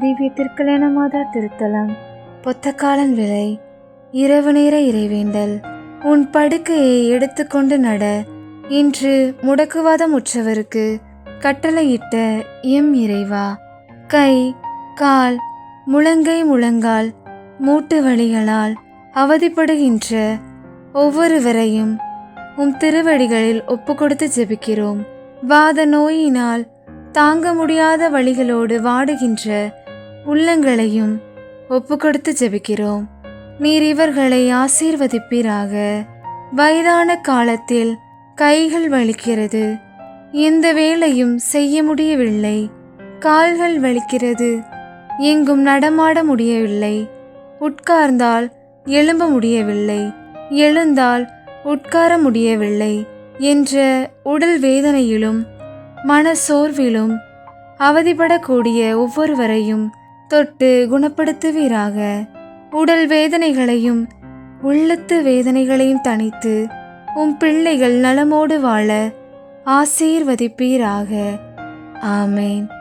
திவ்ய திருக்கல்யாண மாதா திருத்தலம் பொத்தக்காலன் விலை இரவு நேர இறைவேண்டல். உன் படுக்கையை எடுத்துக்கொண்டு நட. இன்று முடக்குவாதம் உற்றவருக்கு கட்டளையிட்ட எம் இறைவா. கை கால் முழங்கை முழங்கால் மூட்டு வழிகளால் அவதிப்படுகின்ற ஒவ்வொருவரையும் உம் திருவடிகளில் ஒப்புக்கொடுத்து ஜெபிக்கிறோம். வாத நோயினால் தாங்க முடியாத வழிகளோடு வாடுகின்ற உள்ளங்களையும் ஒப்புக்கொடுத்து ஜெபிக்கிறோம். நீர் இவர்களை ஆசீர்வதிப்பீராக. வயதான காலத்தில் கைகள் வலிக்கிறது. எந்த வேலையும் செய்ய முடியவில்லை. கால்கள் வலிக்கிறது. எங்கும் நடமாட முடியவில்லை. உட்கார்ந்தால் எழும்ப முடியவில்லை. எழுந்தால் உட்கார முடியவில்லை என்ற உடல் வேதனையிலும் மன சோர்விலும் அவதிப்படக்கூடிய ஒவ்வொருவரையும் தொட்டு குணப்படுத்துவீராக. உடல் வேதனைகளையும் உள்ளத்து வேதனைகளையும் தணித்து உம் பிள்ளைகள் நலமோடு வாழ ஆசீர்வதிப்பீராக. ஆமேன்.